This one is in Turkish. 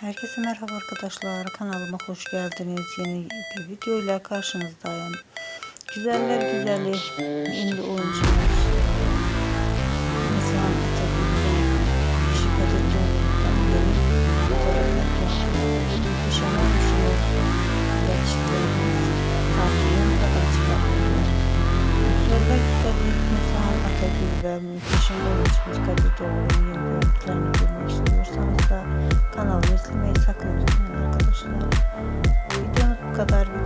Herkese merhaba arkadaşlar. Kanalıma hoş geldiniz. Yeni bir video ile karşınızdayım. Güzeller güzeli ünlü oyuncumuz. İnsan şikayet olduğundan beri fotoğraflarda yaşanan düşünür saklıyoruz arkadaşlar. Video bu kadar.